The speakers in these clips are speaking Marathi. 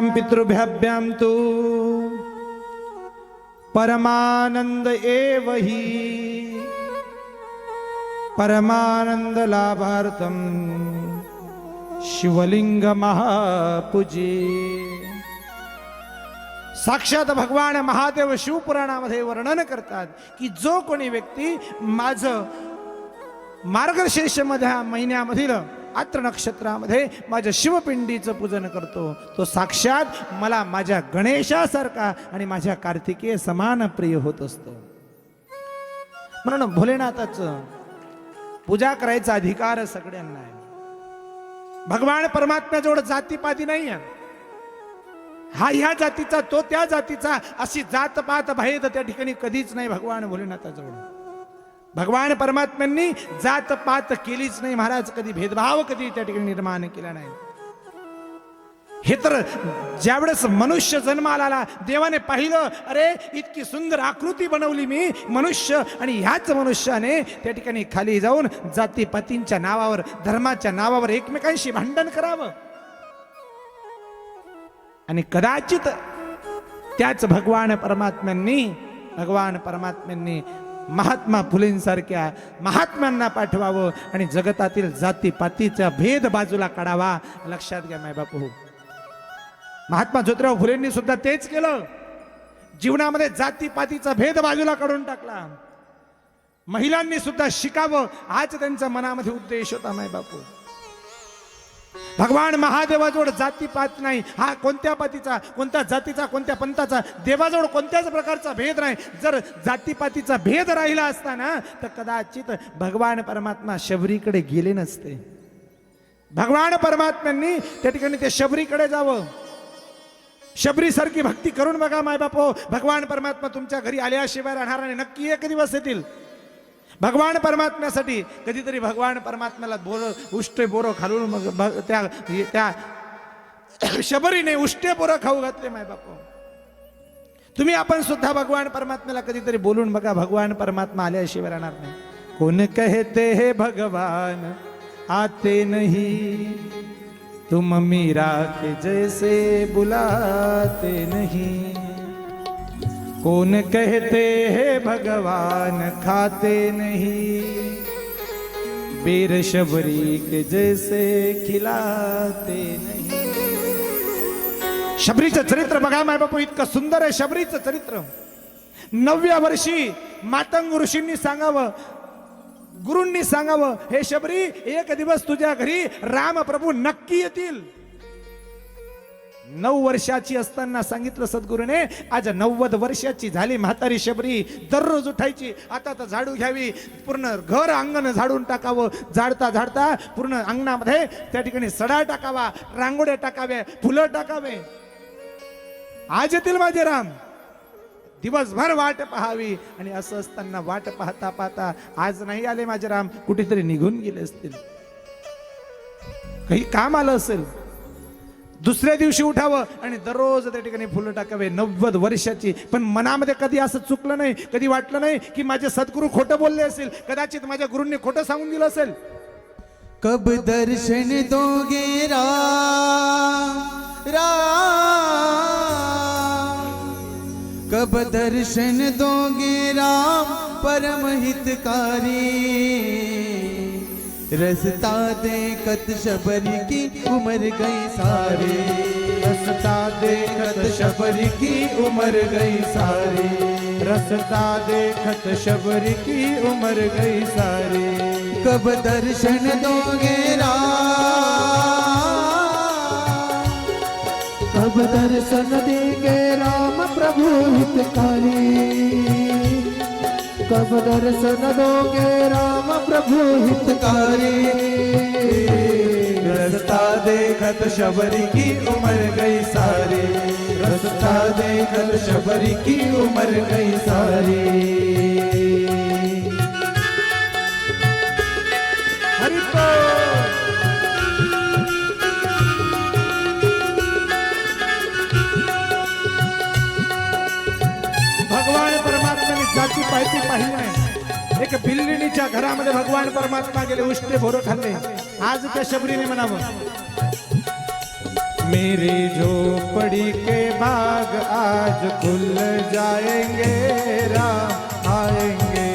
पितॄभ्यां पितृभ्याभ्यां तु परमानंद एव हि। परमानंद लाभार्थम शिवलिंग महापूजे। साक्षात भगवान महादेव शिवपुराणामध्ये वर्णन करतात की जो कोणी व्यक्ती माझं मार्गशीर्षमध्ये ह्या महिन्यामधील आत्र नक्षत्रामध्ये माझ्या शिवपिंडीचं पूजन करतो. तो साक्षात मला माझ्या गणेशासारखा आणि माझ्या कार्तिकेय समान प्रिय होत असतो. म्हणून भोलेनाथाचं पूजा करायचा अधिकार सगळ्यांना आहे. भगवान परमात्म्याजवळ जातीपाती नाही आहे. हा ह्या जातीचा तो त्या जातीचा अशी जातपात भेद त्या ठिकाणी कधीच नाही भगवान भोलेनाथाजवळ. भगवान परमात्म्यांनी जातपात केलीच नाही. महाराज कधी भेदभाव कधी त्या ठिकाणी निर्माण केला नाही. हे तर ज्यावेळेस मनुष्य जन्माला आला देवाने पाहिलं अरे इतकी सुंदर आकृती बनवली मी मनुष्य आणि ह्याच मनुष्याने त्या ठिकाणी खाली जाऊन जातीपातींच्या नावावर धर्माच्या नावावर एकमेकांशी भांडण करावं. आणि कदाचित त्याच भगवान परमात्म्यांनी भगवान परमात्म्यांनी महात्मा फुलेंसारख्या महात्म्यांना पाठवावं आणि जगतातील जातीपातीचा भेद बाजूला काढावा. लक्षात घ्या माय बापू महात्मा ज्योतिराव फुलेंनी सुद्धा तेच केलं. जीवनामध्ये जातीपातीचा भेद बाजूला काढून टाकला. महिलांनी सुद्धा शिकावं. हाच त्यांच्या मनामध्ये उद्देश होता माय बापू भगवान महादेवाजवळ जातीपात नाही. हा कोणत्या पातीचा कोणत्या जातीचा कोणत्या पंथाचा देवाजवळ कोणत्याच प्रकारचा भेद नाही. जर जातीपातीचा भेद राहिला असता ना तर कदाचित भगवान परमात्मा शबरीकडे गेले नसते. भगवान परमात्म्यांनी त्या ठिकाणी ते शबरीकडे जावं. शबरीसारखी भक्ती करून बघा माय बापो भगवान परमात्मा तुमच्या घरी आल्याशिवाय राहणार आणि नक्की एक दिवस येतील. भगवान परमात्म्यासाठी. कधीतरी भगवान परमात्म्याला बोर उष्टे बोरं खालून मग त्या त्या शबरीने उष्टे बोरं खाऊ घातले माय बापू. तुम्ही आपण सुद्धा भगवान परमात्म्याला कधीतरी बोलून बघा भगवान परमात्मा आल्याशिवाय राहणार नाही. कोण कहते हे भगवान आते नहीं. तुम मीरा के जैसे बुलाते नहीं. कौन कहते हैं भगवान खाते नहीं? बीर शबरी के जैसे खिलाते नहीं। शबरीचं चरित्र बघा माय बापू इतकं सुंदर आहे शबरीचं चरित्र. नवव्या वर्षी मातंग ऋषींनी सांगावं गुरूंनी सांगावं हे शबरी एक दिवस तुझ्या घरी राम प्रभू नक्की येतील. नऊ वर्षाची असताना सांगितलं सद्गुरूने आज नव्वद वर्षाची झाली म्हातारी शबरी. दररोज उठायची आता तर झाडू घ्यावी. पूर्ण घर अंगण झाडून टाकावं. झाडता झाडता पूर्ण अंगणामध्ये त्या ठिकाणी सडा टाकावा रांगोळ्या टाकाव्या फुलं टाकावे. आज येतील माझे राम. दिवसभर वाट पाहावी. आणि असं असताना वाट पाहता पाहता आज नाही आले माझे राम. कुठेतरी निघून गेले असतील. काही काम आलं असेल. दुसऱ्या दिवशी उठावं आणि दररोज त्या ठिकाणी फुलं टाकावे. नव्वद वर्षाची. पण मनामध्ये कधी असं चुकलं नाही कधी वाटलं नाही की माझे सद्गुरू खोटं बोलले असेल कदाचित माझ्या गुरूंनी खोटं सांगून दिलं असेल. कब दर्शन दोगे राम राम कब दर्शन दोगे राम परम हितकारी रसता देखत शबरी की उमर गई सारी। रसता देखत शबरी की उमर गई सारी। रसता देखत शबरी की उमर गई सारी। कब दर्शन दोगे राम? कब दर्शन देंगे राम प्रभु हितकारी? कब दर्शन दोगे राम प्रभु हितकारी रस्ता देखत शबरी की उम्र गई सारी। रस्ता देखत शबरी की उम्र गई सारी। भगवान परमात्म्याने जाती पाहिजे पाहिली नाही. एक बिल्लीच्या घरामध्ये भगवान परमात्मा गेले उष्टे भोर खाल्ले. आज त्या शबरीने म्हणावं मेरी झोपड़ी के बाग आज खुल जाएंगे राम आएंगे।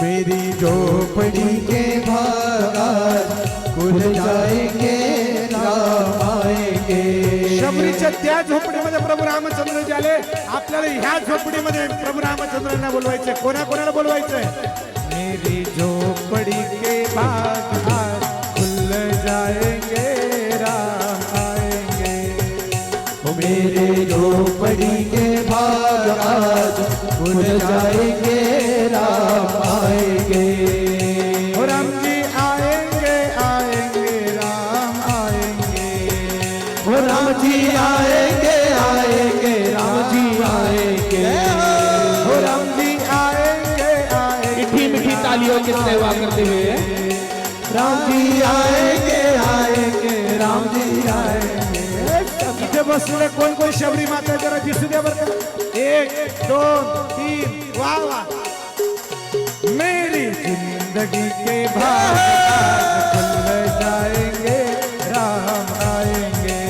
मेरी झोपड़ी के बाग आज खुल जाएंगे शबरीच्या त्या झोपडीमध्ये प्रभू रामचंद्र जे आले आपल्याला ह्या झोपडीमध्ये प्रभू रामचंद्रांना बोलवायचंय. कोणा कोणाला बोलवायचंय? मेरी झोपड़ी के भाग आज खुल जाएंगे राम आएंगे. मेरे झोपड़ी के भाग आज खुल जाएंगे सेवा करते हुए राम जी आएंगे आएंगे राम जी आएंगे। इथे बसलेले कोण कोण शबरी माता जरा दिसू द्या बरं का एक दोन तीन वा वा मेरी जिंदगी के भाग खुल जाएंगे राम आएंगे।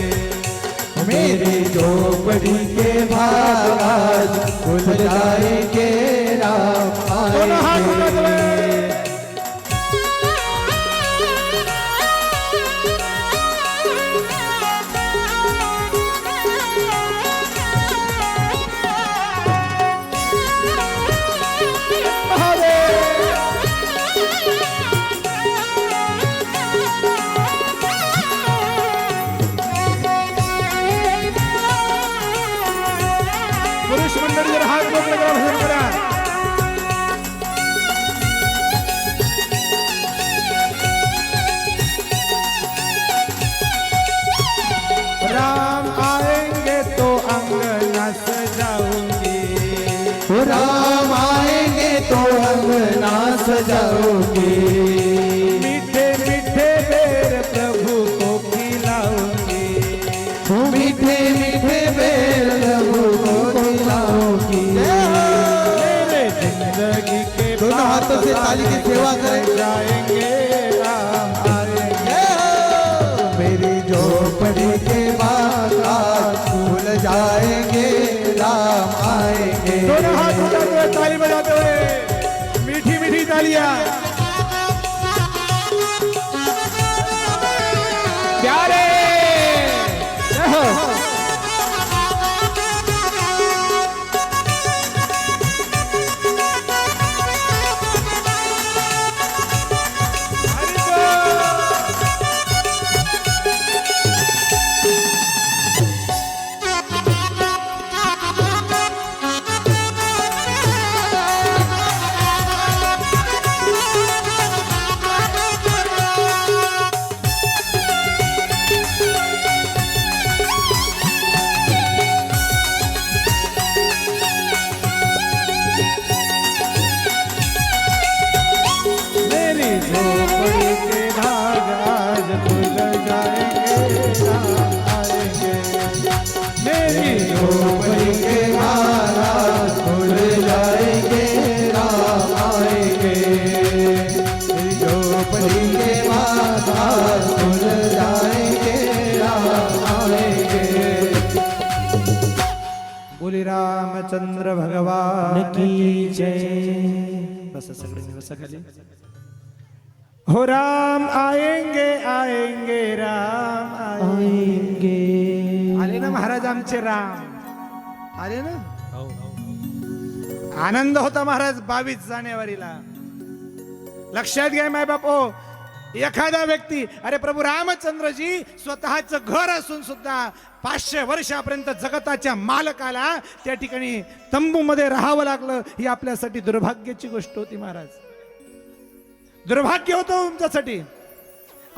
मेरी झोपड़ी के भाग आज खुल जाएंगे। राम आएँगे तो अंगना सजाओगे मीठे मीठे बेर प्रभु को खिलाऊँगी ओ मीठे मीठे बेल प्रभु को खिलाओगी। ज़िंदगी के दोनों हाथों से ताली की सेवा करें। जाएँगे मेरी झोपड़ी के बाद खुल जाएँगे। ताली बजाते हुए मीठी मीठी तालियां. की जय। बस सगळे हो राम आएंगे आएंगे राम आएंगे। आले ना महाराज आमचे राम। आले ना? आनंद होता महाराज बावीस जानेवारीला। लक्षात घ्या माय बापो एखादा व्यक्ती अरे प्रभू रामचंद्रजी स्वतःच घर असून सुद्धा पाचशे वर्षापर्यंत जगताच्या मालकाला त्या ठिकाणी तंबूमध्ये राहावं लागलं ही आपल्यासाठी दुर्भाग्याची गोष्ट होती महाराज. दुर्भाग्य होतं तुमच्यासाठी.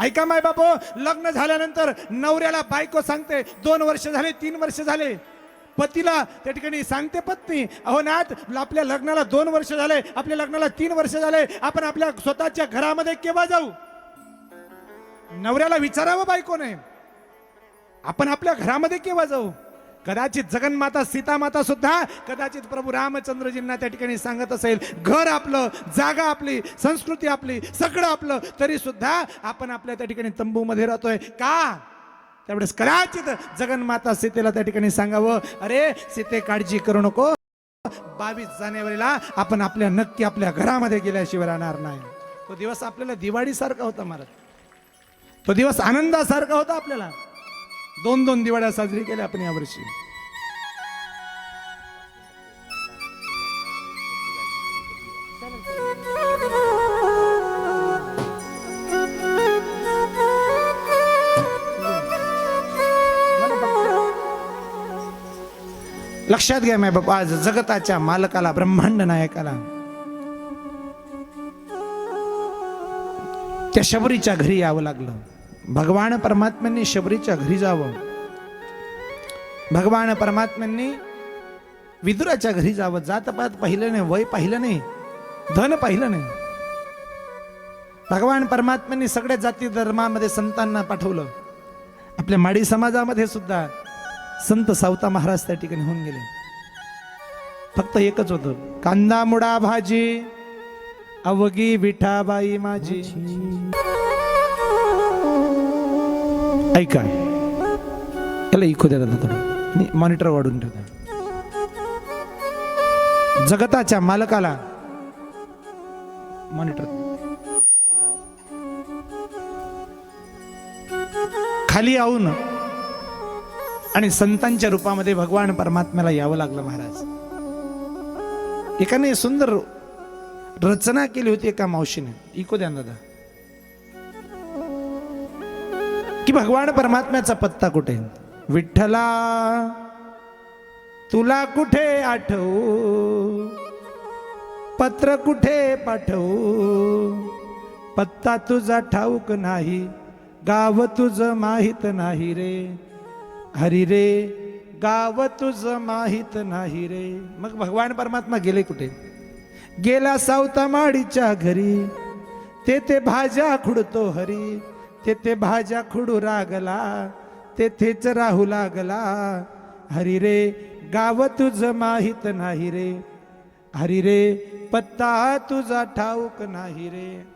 ऐका माय बापू लग्न झाल्यानंतर नवऱ्याला बायको सांगते दोन वर्ष झाले तीन वर्ष झाले. पतीला त्या ठिकाणी सांगते पत्नी अहो नाथ आपल्या लग्नाला दोन वर्ष झाले आपल्या लग्नाला तीन वर्ष झाले आपण आपल्या स्वतःच्या घरामध्ये केव्हा जाऊ? नवऱ्याला विचारावं बायकोने. आपण आपल्या घरामध्ये केव्हा जाऊ? कदाचित जगन्माता सीतामाता सुद्धा कदाचित प्रभू रामचंद्रजींना त्या ठिकाणी सांगत असेल घर आपलं जागा आपली संस्कृती आपली सगळं आपलं. तरी सुद्धा आपण आपल्या त्या ठिकाणी तंबूमध्ये राहतोय. का? त्यावेळेस कदाचित जगन्माता सीतेला त्या ठिकाणी सांगावं अरे सीते काळजी करू नको. बावीस जानेवारीला आपण आपल्या नक्की आपल्या घरामध्ये गेल्याशिवाय राहणार नाही. तो दिवस आपल्याला दिवाळीसारखा होता महाराज. तो दिवस आनंदासारखा होता आपल्याला. दोन दोन दिवाळ्या साजरी केल्या आपण यावर्षी लक्षात घ्या माय बाबा आज जगताच्या मालकाला ब्रह्मांड नायकाला. त्या शबरीच्या घरी यावं लागलं. भगवान परमात्म्यांनी शबरीच्या घरी जावं. भगवान परमात्म्यांनी विदुराच्या घरी जावं. जातपात पाहिलं नाही वय पाहिलं नाही धन पाहिलं नाही. भगवान परमात्म्यांनी सगळ्या जाती धर्मामध्ये संतांना पाठवलं. आपल्या माडी समाजामध्ये सुद्धा संत सावता महाराज त्या ठिकाणी होऊन गेले. फक्त एकच होतं कांदा मुडा भाजी अवगी विठाबाई माझी. ऐका. याला इको द्या दादा थोडं. मॉनिटर वाढून ठेवता. जगताच्या मालकाला मॉनिटर खाली येऊन आणि संतांच्या रूपामध्ये भगवान परमात्म्याला यावं लागलं महाराज. एकाने सुंदर रचना केली होती एका मावशीने. इको द्या ना दादा. की भगवान परमात्म्याचा पत्ता कुठे? विठ्ठला तुला कुठे आठवू? पत्र कुठे पाठवू? पत्ता तुझा ठाऊक नाही गाव तुझं माहीत नाही रे. हरी रे गाव तुझं माहीत नाही रे. मग भगवान परमात्मा गेले कुठे? गेला सावता माडीच्या घरी. ते भाज्या खुडतो हरी. तेथे भाज्या खुडू लागला तेथेच राहू लागला. हरी रे गाव तुझं माहीत नाही रे. हरी रे पत्ता तुझा ठाऊक नाही रे.